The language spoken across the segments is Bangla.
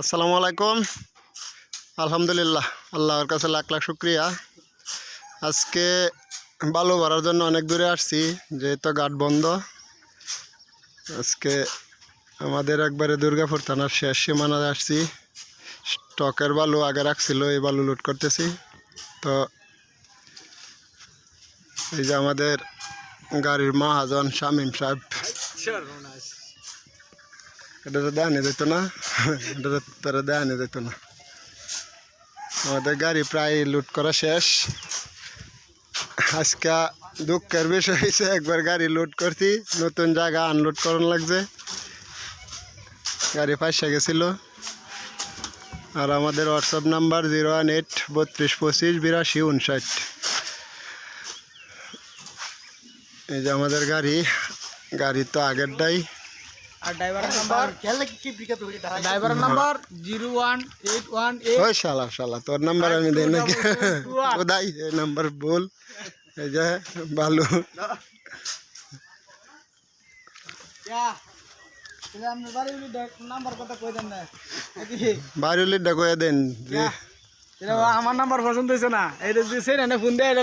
আসসালামু আলাইকুম। আলহামদুলিল্লাহ, আল্লাহর কাছে লাখ লাখ শুক্রিয়া। আজকে বালু ভরার জন্য অনেক দূরে আসছি, যেহেতু গাট বন্ধ। আজকে আমাদের একবারে দুর্গাপুর থানার শেষ সীমানায় আসছি। স্টকের বালু আগে রাখছিল, এই বালু লুট করতেছি। তো এই যে আমাদের গাড়ির মহাজন শামীম সাহেব। এটা তো দেওয়া যেত না এটা তো তারা যেত না আমাদের গাড়ি প্রায় লুট করা শেষ আজকে দুঃখের বিষয় হয়েছে একবার গাড়ি লুট করছি নতুন জায়গা আনলোড করানো লাগছে গাড়ি পাইসা গেছিল আর আমাদের WhatsApp number zero one eight বত্রিশ পঁচিশ বিরাশি উনষাট এই যে আমাদের গাড়ি গাড়ি তো আগেরটাই আর ড্রাইভারের নাম্বার ড্রাইভারের number zero one eight one ওই শালা শালা তোর নাম্বার আমি দেই নাকি? কোথায় এই নাম্বার বল। এই যে ভালো বাড়ি ডাকয়ে দেন আমার নাম্বার পছন্দ হয়েছে না। এটা দিছে না ফোন দিয়ে এটা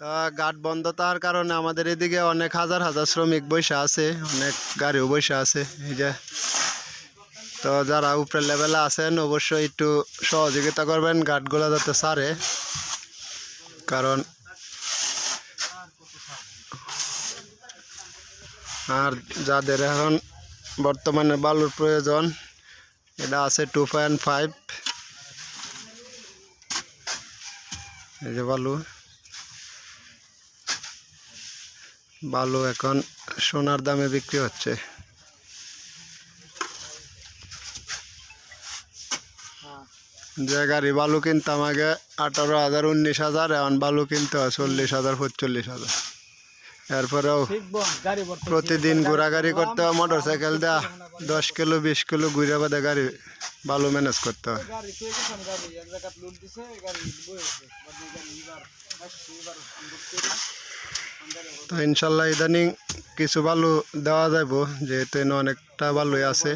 তা গার্ড বন্ধ তার কারণে আমাদের এদিকে অনেক হাজার হাজার শ্রমিক বৈশা আছে, অনেক গাড়িও বৈশা আছে, এই যে। তো যারা উপরের লেভেলে আছেন, অবশ্যই একটু সহযোগিতা করবেন গার্ডগুলো যাতে সারে। কারণ আর যাদের এখন বর্তমানে বালুর প্রয়োজন, এটা আছে টু পয়েন্ট ফাইভ এই যে বালু। বালু এখন সোনার দামে বিক্রি হচ্ছে। যে গাড়ি বালু কিনতাম আগে আঠারো হাজার, উনিশ হাজার, এখন বালু কিনতে হয় চল্লিশ হাজার পঁচল্লিশ হাজার। এরপরেও প্রতিদিন ঘোরাঘুরি করতে হয় মোটর সাইকেল দেওয়া দশ কিলো, বিশ কিলো ঘুরে বাদে গাড়ি বালু ম্যানেজ করতে হয়। গাড়ি তো ইনশাল্লাহ ইদানিং কিছু বালু দেওয়া যাইব, যেহেতু এনে অনেকটা বালুই আছে।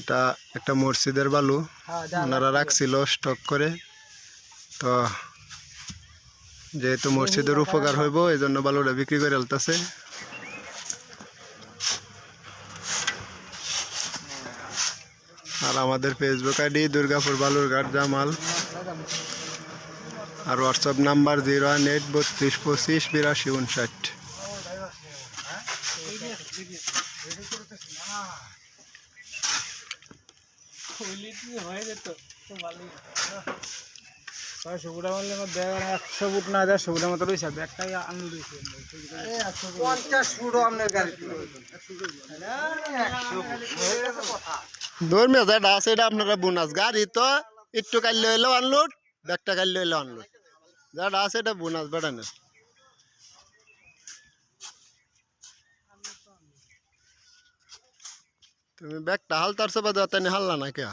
এটা একটা মসজিদের বালু, ওনারা রাখছিল স্টক করে। তো যেহেতু মসজিদের উপকার হইব এই জন্য বালুটা বিক্রি করে আলতেছে। আর আমাদের ফেসবুক আইডি দুর্গাপুর বালুর বালুরঘাট জামাল। আর WhatsApp number zero one eight বত্রিশ পঁচিশ বিরাশি উনষাট। একশো ফুট না দেড়শো ফুটের মতো রয়েছে রয়েছে পঞ্চাশ আপনার গাড়ি ধর্মীয় যেটা আছে এটা আপনারা বোনাস। গাড়ি তো একটু কাটলে হইলেও আনলোড ব্যাগটা কাটলে হইলেও আনলোড যেটা আছে এটা বোনাস বেড়া না তুমি ব্যাগটা হালতার সে বাদে হাল্লা না কে